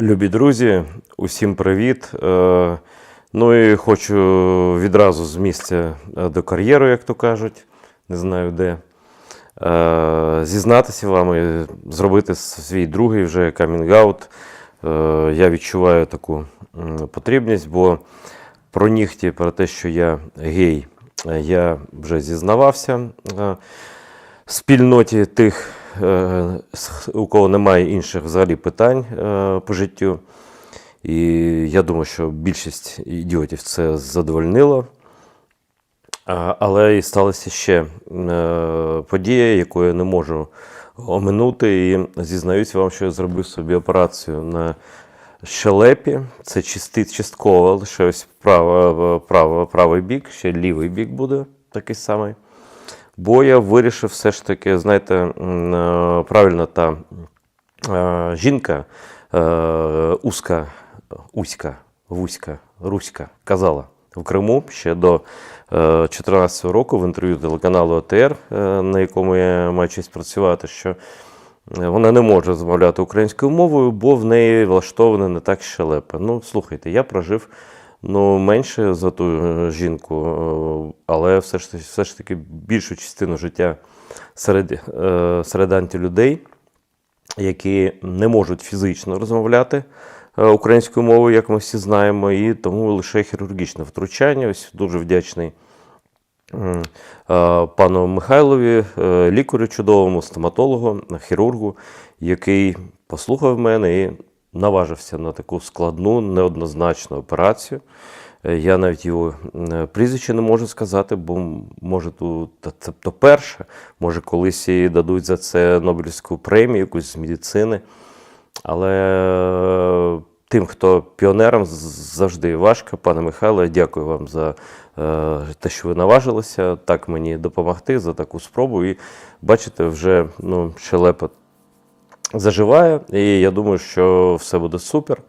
Любі друзі, усім привіт. Е, Ну і хочу відразу з місця е, до кар'єру, як то кажуть, не знаю де. е, Зізнатися вам і зробити свій другий вже камінг-аут. Я відчуваю таку потрібність, бо про нігті, про те, що я гей, я вже зізнавався е, спільноті тих, у кого немає інших взагалі питань е, по життю. І я думаю, що більшість ідіотів це задовольнило. Але і сталася ще е, подія, яку я не можу оминути. І зізнаюся вам, що я зробив собі операцію на щелепі. Це чисти, частково, лише ось правий бік, ще лівий бік буде такий самий. Бо я вирішив все ж таки, знаєте, е, правильно та е, жінка е, узка, уська, вузька, руська казала в Криму ще до 2014 року в інтерв'ю телеканалу ОТР, на якому я маю честь працювати, що вона не може розмовляти українською мовою, бо в неї влаштоване не так щелепа. Ну, слухайте, я прожив ну, менше за ту е, жінку, е, але все ж, все ж таки більшу частину життя серед, е, серед антилюдей, які не можуть фізично розмовляти українською мовою, як ми всі знаємо, і тому лише хірургічне втручання. Ось дуже вдячний пану Михайлові, лікарю чудовому, стоматологу, хірургу, який послухав мене і наважився на таку складну, неоднозначну операцію. Е, Я навіть його прізвище не можу сказати, бо може тут це то перше, може колись і дадуть за це Нобелівську премію, якусь з медицини. Але е, тим, хто піонером, завжди важко. Пане Михайло, дякую вам за е, те, що ви наважилися так мені допомогти, за таку спробу. І бачите, вже ну, щелепа заживає, і я думаю, що все буде супер.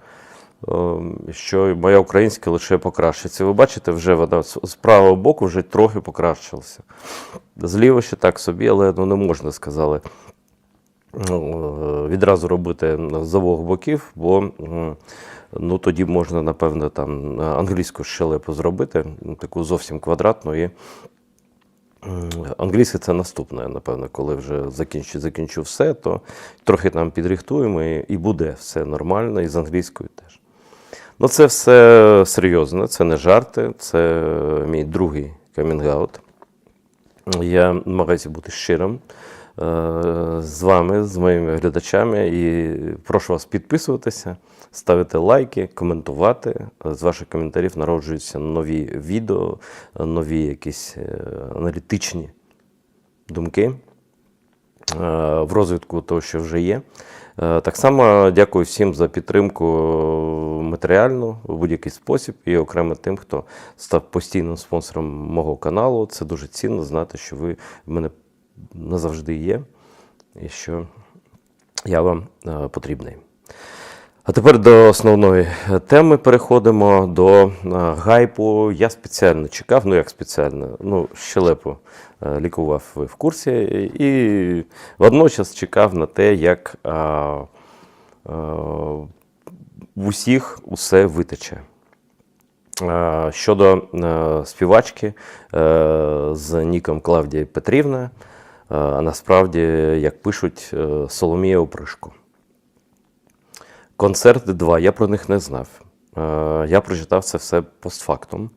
Ем, Що моя українська лише покращиться. Ви бачите, вже вона з правого боку вже трохи покращилася. Зліва ще так собі, але ну, не можна сказали ну, е, відразу робити з обох боків, бо ну, тоді можна, напевно, там англійську щелепу зробити, ну, таку зовсім квадратну. І м, англійська це наступне, напевно, коли вже закінчу, закінчу все, то трохи там підрихтуємо і, і буде все нормально, і з англійською теж. Ну, це все серйозно, це не жарти, це мій другий камінгаут. Я намагаюся бути щирим е, з вами, з моїми глядачами, і прошу вас підписуватися, ставити лайки, коментувати. З ваших коментарів народжуються нові відео, нові якісь е, аналітичні думки е, в розвитку того, що вже є. Е, Так само дякую всім за підтримку матеріальну в будь-який спосіб і окремо тим, хто став постійним спонсором мого каналу. Це дуже цінно знати, що ви мене назавжди є і що я вам е, потрібний. А тепер до основної е, теми переходимо до е, гайпу. Я спеціально чекав, ну як спеціально, ну, щелепу е, лікував ви в курсі, і водночас чекав на те, як а, а, усіх усе витече. Щодо співачки з ніком Клавдія Петрівна, а насправді, як пишуть, е, Соломія Опришко. Концерти два, я про них не знав. Е, Я прочитав це все постфактум.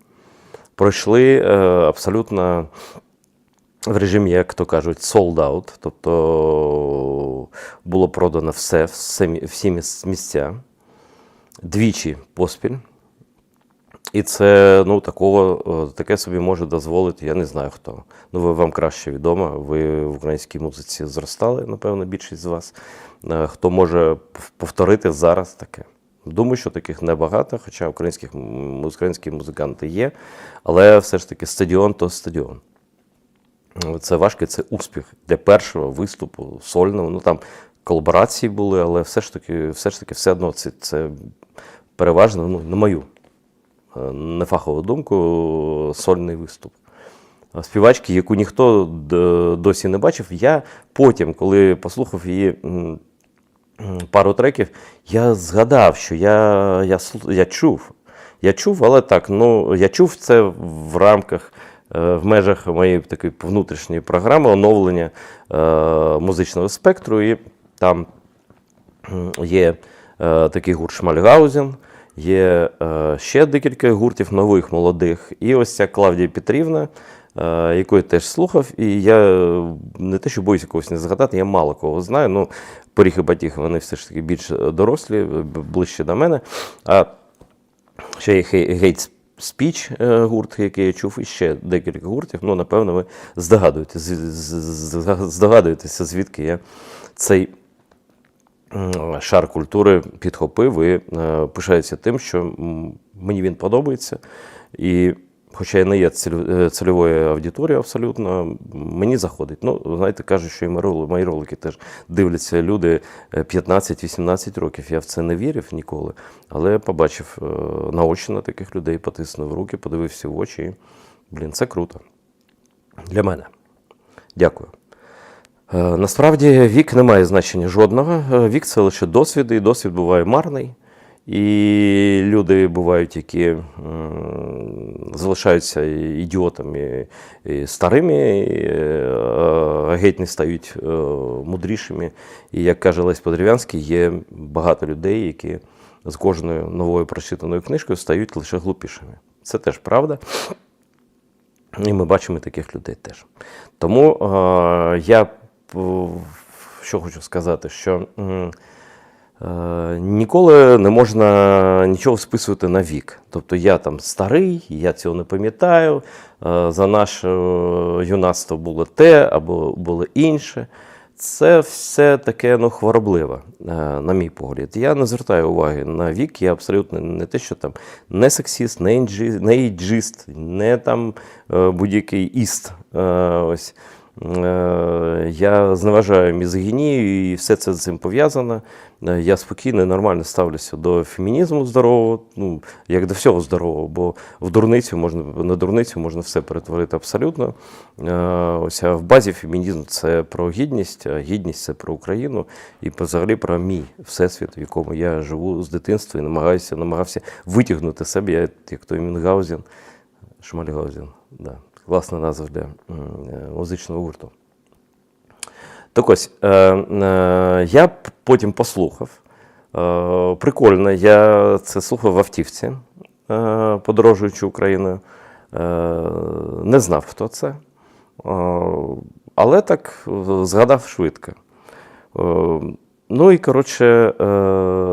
Пройшли е, абсолютно в режимі, як то кажуть, sold out, тобто було продано все, всі місця, двічі поспіль. І це ну, такого, е, таке собі може дозволити, я не знаю хто. Ну, ви вам краще відомо. Ви в українській музиці зростали, напевно, більшість з вас. Е, Хто може повторити зараз таке? Думаю, що таких небагато, хоча українських, українські музиканти є, але все ж таки стадіон то стадіон. Це важко, це успіх для першого виступу сольного. Ну там колаборації були, але все ж таки, все ж таки, все одно це, це переважно, ну, на мою нефахову думку, сольний виступ. Співачки, яку ніхто досі не бачив, я потім, коли послухав її пару треків, я згадав, що я, я, я чув. Я чув, але так, ну я чув це в рамках, е, в межах моєї такої внутрішньої програми оновлення е, музичного спектру. І там є е, такий гурт Шмальгаузен, є е, ще декілька гуртів нових, молодих. І ось ця Клавдія Петрівна, е, яку я теж слухав, і я е, не те, що боюся когось не згадати, я мало кого знаю. Ну, поріг і батіг, вони все ж таки більш дорослі, ближче до мене. А ще є Гейт Спіч гурт, який я чув, і ще декілька гуртів. Ну, напевно, ви здогадуєтеся, здогадуєтеся, звідки я цей шар культури підхопив і е, пишаюся тим, що мені він подобається. І хоча я не є е, цільовою аудиторією абсолютно, мені заходить. Ну, знаєте, кажуть, що і мої ролики теж дивляться люди е, 15-18 років. Я в це не вірив ніколи. Але побачив е, наочно таких людей, потиснув руки, подивився в очі. Блін, це круто. Для мене. Дякую. Е, Насправді вік не має значення жодного. Е, Вік це лише досвід, і досвід буває марний. І люди бувають, які залишаються ідіотами і старими, і, е, геть не стають мудрішими. І як каже Лесь Подрів'янський, є багато людей, які з кожною новою прочитаною книжкою стають лише глупішими. Це теж правда. І ми бачимо таких людей теж. Тому е, я що хочу сказати, що е, ніколи не можна нічого списувати на вік. Тобто я там старий, я цього не пам'ятаю. е, за наше е, юнацтво було те або було інше. Це все таке ну, хворобливе, на мій погляд. Я не звертаю уваги на вік, я абсолютно не те, що там не сексіст, не інджі- не іджист, не там будь-який іст. Ось. Е, Я зневажаю мізогінію і все це з цим пов'язано. Е, Я спокійно і нормально ставлюся до фемінізму здорового, ну, як до всього здорового, бо в дурницю можна, на дурницю можна все перетворити абсолютно. Е, Ось, а в базі фемінізм це про гідність, а гідність це про Україну і взагалі про мій всесвіт, в якому я живу з дитинства і намагаюся, намагався витягнути себе, як той Мюнхгаузен, Шмальгаузен. Да. Класна назва для е, музичного гурту. Так ось, е, е, я потім послухав. Прикольно, я це слухав в автівці, подорожуючи Україною. Не знав, хто це. Але так згадав швидко. Ну і коротше,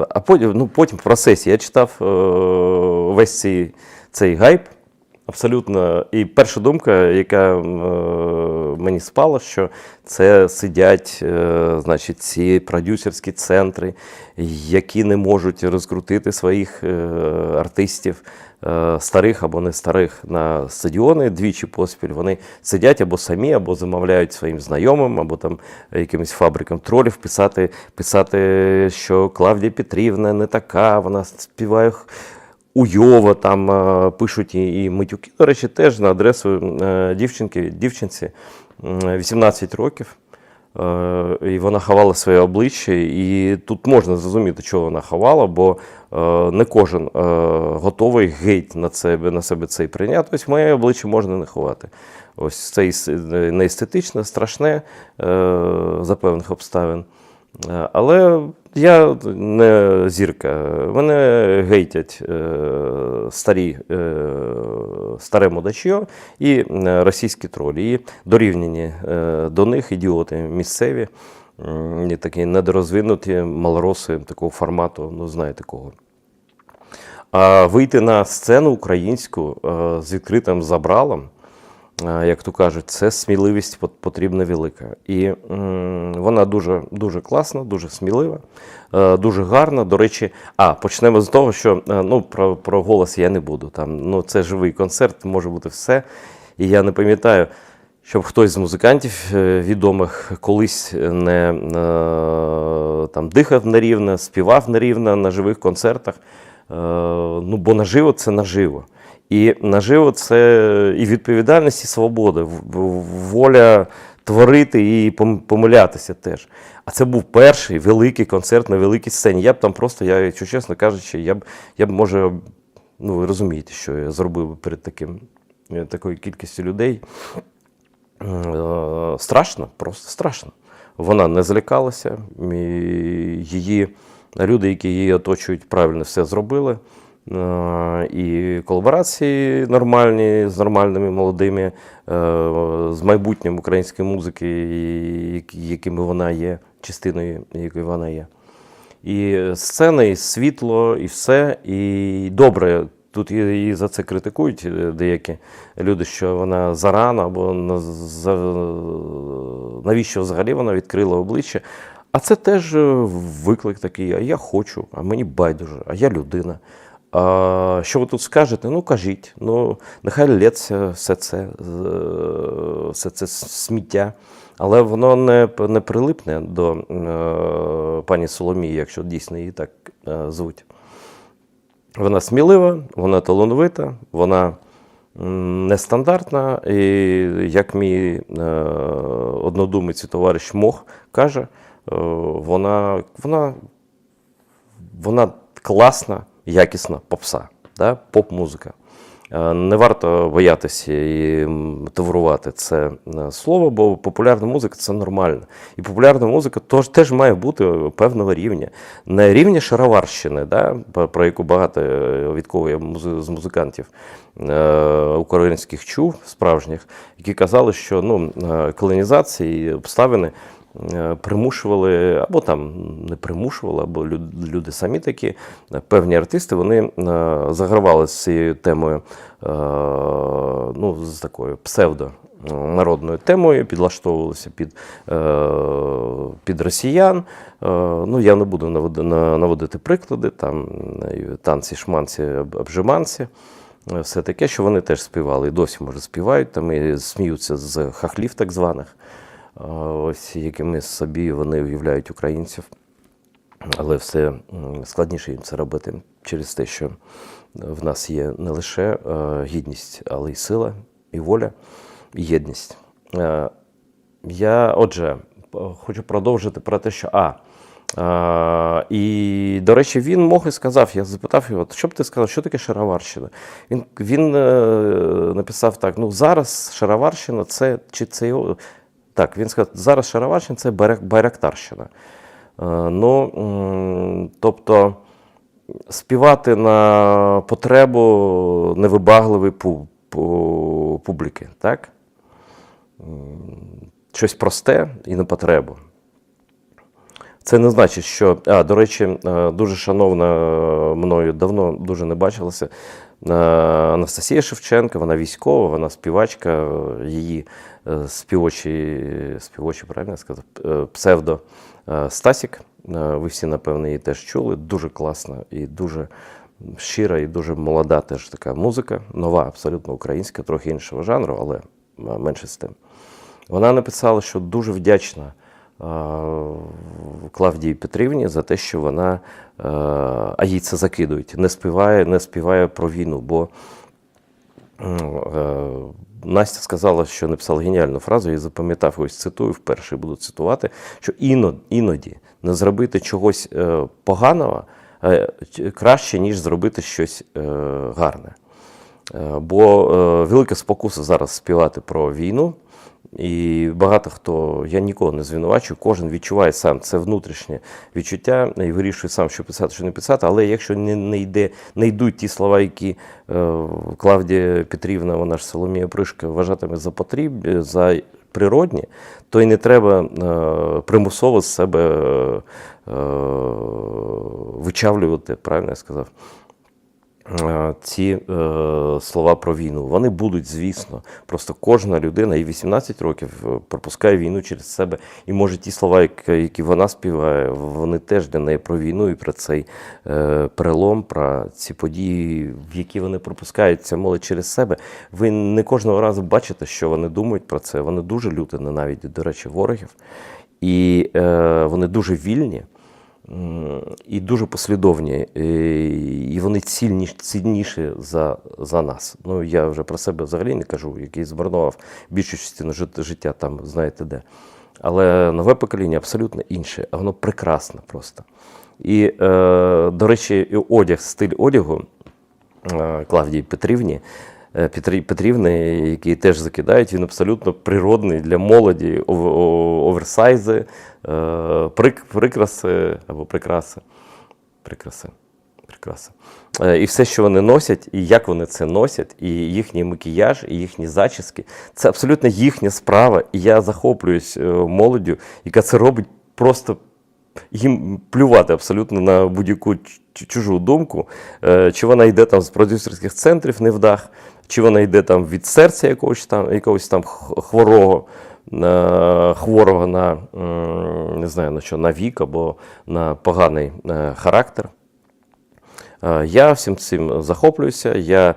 а потім, ну, потім в процесі я читав весь цей, цей гайп. Абсолютно. І перша думка, яка е, мені спала, що це сидять е, значить, ці продюсерські центри, які не можуть розкрутити своїх е, артистів, старих або не старих, на стадіони двічі поспіль. Вони сидять або самі, або замовляють своїм знайомим, або там якимось фабрикам тролів писати, писати, що Клавдія Петрівна не така, вона співає. Уйово там е, пишуть і, Митюки, до речі, теж на адресу е, дівчинки, дівчинці 18 років. Е, І вона ховала своє обличчя, і тут можна зрозуміти, чого вона ховала, бо не кожен готовий геть на себе, на себе цей прийняти. Ось моє обличчя можна не ховати. Ось це не естетичне, страшне за певних обставин. Е, Але я не зірка. Мене гейтять е, старі, е, старе мудачьо і російські тролі. І дорівняні до них ідіоти місцеві, такі недорозвинуті малороси такого формату, ну знаєте кого. А вийти на сцену українську з відкритим забралом, як то кажуть, це сміливість пот- потрібна велика. І вона дуже, дуже класна, дуже смілива, е, дуже гарна. До речі, а почнемо з того, що е, ну, про, про голос я не буду. Там, ну, це живий концерт, може бути все. І я не пам'ятаю, щоб хтось з музикантів е, відомих колись не там, дихав нерівно, співав нерівно на живих концертах. Ну, бо наживо це наживо. І наживо це і відповідальність, і свобода, воля творити і помилятися теж. А це був перший великий концерт на великій сцені. Я б там просто, я, якщо чесно кажучи, я б, я б може, ну ви розумієте, що я зробив би перед таким, е, такою кількістю людей. Е, Страшно, просто страшно. Вона не злякалася, її люди, які її оточують, правильно все зробили. Е, І колаборації нормальні з нормальними молодими, е, з майбутнім української музики, якими вона є, частиною якої вона є. І сцена, і світло, і все. І добре. Тут її за це критикують е, деякі люди, що вона зарано або навіщо взагалі вона відкрила обличчя. А це теж виклик такий, а я хочу, а мені байдуже, а я людина. Що ви тут скажете? Ну кажіть, ну нехай лється все це, все це сміття. Але воно не, не прилипне до е, пані Соломії, якщо дійсно її так е, звуть. Вона смілива, вона талановита, вона нестандартна. І як мій е, однодумець і товариш Мох каже, е, вона, вона, вона класна, якісна попса, да? поп-музика. Е, Не варто боятися і таврувати це е, слово, бо популярна музика це нормально. І популярна музика тож, теж має бути певного рівня. Не рівня шароварщини, да, про- яку багато е, від я з музикантів українських чув, справжніх, які казали, що ну, колонізація і обставини примушували, або там не примушували, або люди самі такі, е, певні артисти, вони е, загравали з цією темою, е, ну, з такою псевдо. Народною темою підлаштовувалися під, е, під росіян. Е, ну, я не буду наводити приклади, там е, танці, шманці, обжиманці. Е, Все таке, що вони теж співали, і досі може співають, там і сміються з хахлів так званих, е, ось якими собі вони уявляють українців. Але все складніше їм це робити через те, що в нас є не лише гідність, але й сила, і воля, і єдність. Я, отже, хочу продовжити про те, що А. А, і, до речі, він мог і сказав, я запитав його, що б ти сказав, що таке Шароварщина? Він, він е, написав так: ну зараз Шароварщина це чи це його. Так, він сказав, зараз Шароварщина це Байрак- Байрактарщина. Е, ну, тобто співати на потребу невибагливої пу- пу- публіки, так? Щось просте і на потребу. Це не значить, що. А, до речі, е, дуже шановна мною давно дуже не бачилася. Е, Анастасія Шевченка, вона військова, вона співачка, е, її е, співочі, співочі, правильно я сказав, псевдо Стасік. Ви всі, напевно, її теж чули. Дуже класна і дуже щира, і дуже молода теж така музика, нова, абсолютно українська, трохи іншого жанру, але менше з тим. Вона написала, що дуже вдячна Клавдії Петрівні за те, що вона, е, а їй це закидують, не співає, не співає про війну. Бо е, Настя сказала, що написала геніальну фразу, я запам'ятав, ось цитую вперше буду цитувати, що іноді, не зробити чогось е, поганого е, краще, ніж зробити щось е, гарне. Е, Бо е, велика спокуса зараз співати про війну. І багато хто, я нікого не звинувачую, кожен відчуває сам це внутрішнє відчуття і вирішує сам, що писати, що не писати. Але якщо не, не, йде, не йдуть ті слова, які е, Клавдія Петрівна, вона ж Соломія Пришка, вважатиме за потрібні, за природні, то й не треба е, примусово з себе е, вичавлювати, правильно я сказав е, ці е, слова про війну. Вони будуть, звісно. Просто кожна людина і 18 років е, пропускає війну через себе. І може ті слова, які, вона співає, вони теж для неї про війну і про цей е, перелом, про ці події, в які вони пропускають ця молодь через себе. Ви не кожного разу бачите, що вони думають про це. Вони дуже люто ненавидять, до речі, ворогів. І е, вони дуже вільні. І дуже послідовні, і, вони цільні, цінніші за, за нас. Ну, я вже про себе взагалі не кажу, який змарнував більшу частину життя там, знаєте де. Але нове покоління абсолютно інше, а воно прекрасне просто. І, е, до речі, одяг, стиль одягу е, Клавдії Петрівні, Петрі- Петрівни, які теж закидають, він абсолютно природний для молоді, оверсайзи, е, прикраси або прикраси. Прикраси. Прикраси. Е, І все, що вони носять, і як вони це носять, і їхній макіяж, і їхні зачіски це абсолютно їхня справа. І я захоплююсь е, молоддю, яка це робить просто їм плювати абсолютно на будь-яку чужу думку, Е, чи вона йде там з продюсерських центрів невдах, чи вона йде там від серця якогось там, якогось там хворого, хворого на не знаю на що, на вік або на поганий е, характер. Е, Я всім цим захоплююся. Я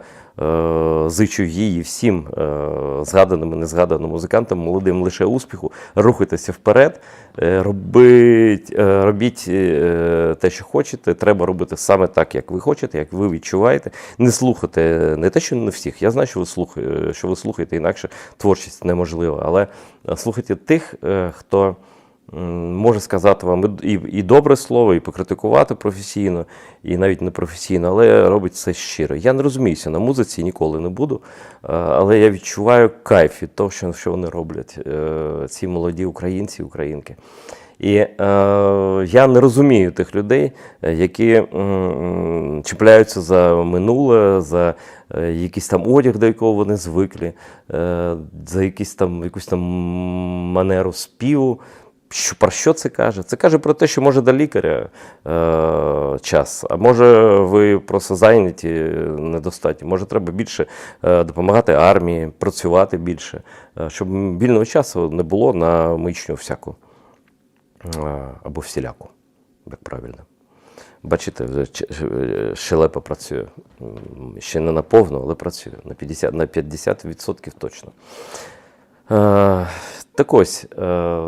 зичу їй і всім е, згаданим і незгаданим музикантам, молодим лише успіху. Рухайтеся вперед, е, робіть, е, робіть е, те, що хочете. Треба робити саме так, як ви хочете, як ви відчуваєте. Не слухайте не те, що не всіх. Я знаю, що ви слухаєте, що ви слухаєте, інакше творчість неможлива. Але е, слухайте тих, е, хто. Може сказати вам і, і добре слово, і покритикувати професійно, і навіть не професійно, але робить це щиро. Я не розуміюся на музиці, ніколи не буду, е, але я відчуваю кайф від того, що, що вони роблять, е, ці молоді українці, українки. І е, я не розумію тих людей, які м, чіпляються за минуле, за е, якийсь там одяг, до якого вони звикли, е, за якийсь там, якусь там манеру співу. Що, про що це каже? Це каже про те, що може до лікаря е, час, а може ви просто зайняті недостатньо. Може, треба більше е, допомагати армії, працювати більше, е, щоб вільного часу не було на мичню всяку е, або всіляку, як правильно. Бачите, щелепа працює. Ще не на повну, але працює. На 50%, на 50% точно. Е, так ось, е,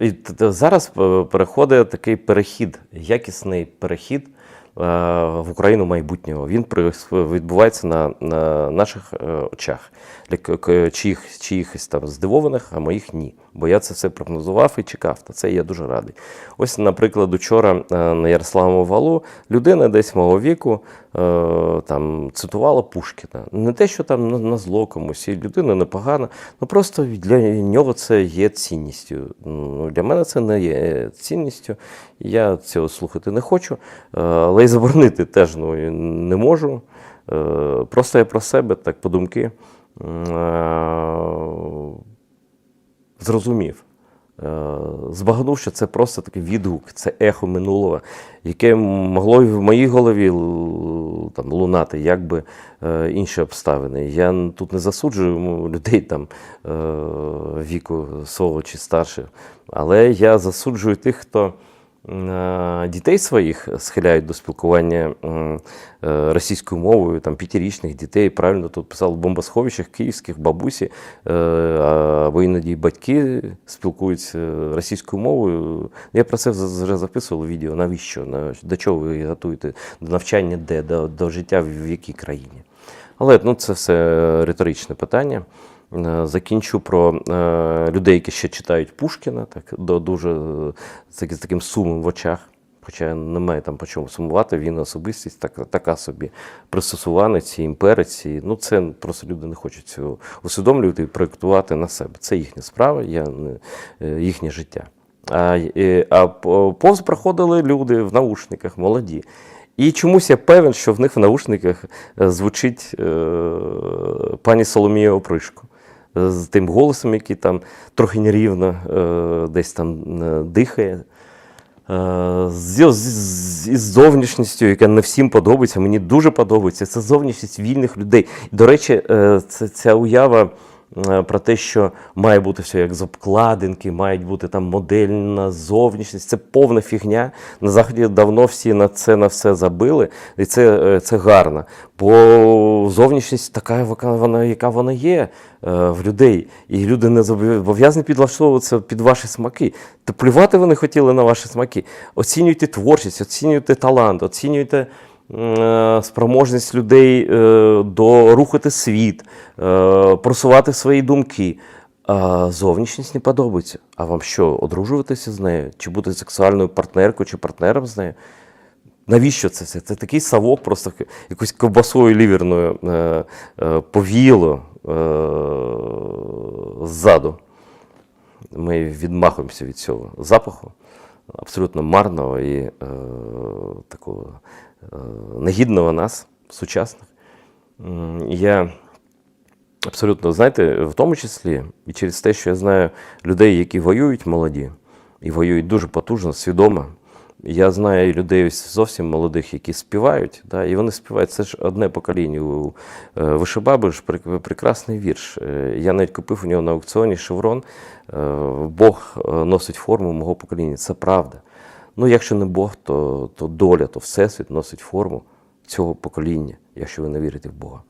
і зараз е, переходить такий перехід, якісний перехід в Україну майбутнього. Він відбувається на, на наших очах. Для чиїх, чиїхось там здивованих, а моїх ні. Бо я це все прогнозував і чекав. Та це я дуже радий. Ось, наприклад, учора е, на Ярославому валу людина десь мого віку е, там цитувала Пушкіна. Не те, що там на, на зло комусь, і людина непогана, ну просто для нього це є цінністю. Ну, для мене це не є цінністю. Я цього слухати не хочу, е, але й заборонити теж ну, не можу. Просто я про себе, так подумки, м, е, зрозумів. Е, Збагнув, що це просто такий відгук, це ехо минулого, яке могло і в моїй голові там, лунати, якби би інші обставини. Я тут не засуджую людей там е, віку свого чи старше, але я засуджую тих, хто е, дітей своїх схиляють до спілкування е, російською мовою, там п'ятирічних дітей, правильно тут писав в бомбосховищах київських бабусі е, або іноді батьки спілкуються російською мовою. Я про це вже записував відео. Навіщо? До чого ви готуєте? До навчання де? До, до життя в якій країні? Але ну, це все риторичне питання. Е, Закінчу про е, людей, які ще читають Пушкіна, так до дуже е, з таким сумом в очах. Хоча немає там по чому сумувати, він особистість так, така собі пристосуванець, і імперець. І, ну, це просто люди не хочуть цього усвідомлювати і проєктувати на себе. Це їхня справа, я, їхнє життя. А, е, а по- повз проходили люди в наушниках, молоді. І чомусь я певен, що в них в наушниках звучить е, пані Соломія Опришко з тим голосом, який там трохи нерівно е, десь там е, дихає. З, З, з, з, зовнішністю, яка не всім подобається, мені дуже подобається. Це зовнішність вільних людей. До речі, е, це, ця уява е, про те, що має бути все як з обкладинки, мають бути там модельна зовнішність. Це повна фігня. На заході давно всі на це на все забили, і це, е, це гарно. Бо зовнішність така, вона, яка вона є е, в людей. І люди не зобов'язані підлаштовуватися під ваші смаки. Та плювати вони хотіли на ваші смаки. Оцінюйте творчість, оцінюйте талант, оцінюйте е, спроможність людей е, до рухати світ, е, просувати свої думки. А зовнішність не подобається. А вам що, одружуватися з нею? Чи бути сексуальною партнеркою чи партнером з нею? Навіщо це все? Це такий совок, просто якоюсь ковбасою ліверною е, е, повіяло е, ззаду. Ми відмахуємося від цього запаху, абсолютно марного і е, такого е, негідного нас, сучасних. Я абсолютно, знаєте, в тому числі і через те, що я знаю людей, які воюють молоді, і воюють дуже потужно, свідомо. Я знаю людей зовсім молодих, які співають, да, і вони співають. Це ж одне покоління. У е, Вишибаби ж прекрасний вірш. Е, Я навіть купив у нього на аукціоні шеврон. е, Бог носить форму мого покоління. Це правда. Ну, якщо не Бог, то, то доля, то Всесвіт носить форму цього покоління, якщо ви не вірите в Бога.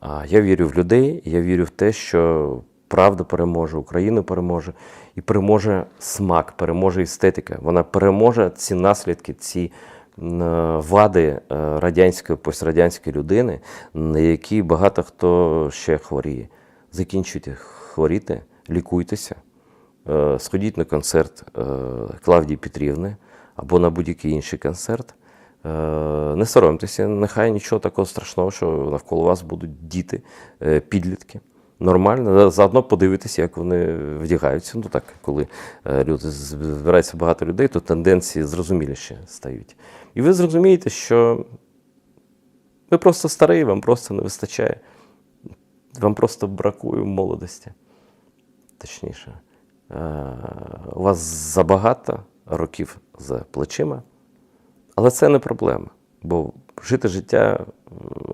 А я вірю в людей, я вірю в те, що правда переможе, Україна переможе, і переможе смак, переможе естетика. Вона переможе ці наслідки, ці е, вади е, радянської, пострадянської людини, на які багато хто ще хворіє. Закінчуйте хворіти, лікуйтеся, е, сходіть на концерт Клавдії Петрівни або на будь-який інший концерт. Не соромтеся, нехай нічого такого страшного, що навколо вас будуть діти, підлітки. Нормально, заодно подивитися, як вони вдягаються. Ну так, коли е, люди збирається багато людей, то тенденції зрозуміліші стають. І ви зрозумієте, що ви просто старий, вам просто не вистачає. Вам просто бракує молодості. Точніше, Е, у вас забагато років за плечима. Але це не проблема, бо жити життя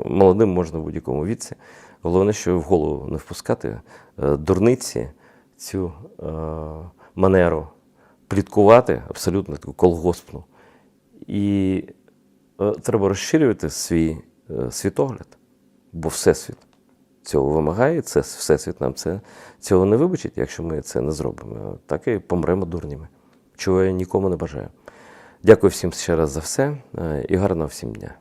молодим можна в будь-якому віці. Головне, що в голову не впускати е, дурниці, цю е, манеру пліткувати абсолютно таку колгоспну. І е, треба розширювати свій світогляд, бо Всесвіт цього вимагає, це Всесвіт нам це, цього не вибачить, якщо ми це не зробимо. Так і помремо дурнями, чого я нікому не бажаю. Дякую всім ще раз за все і гарного всім дня.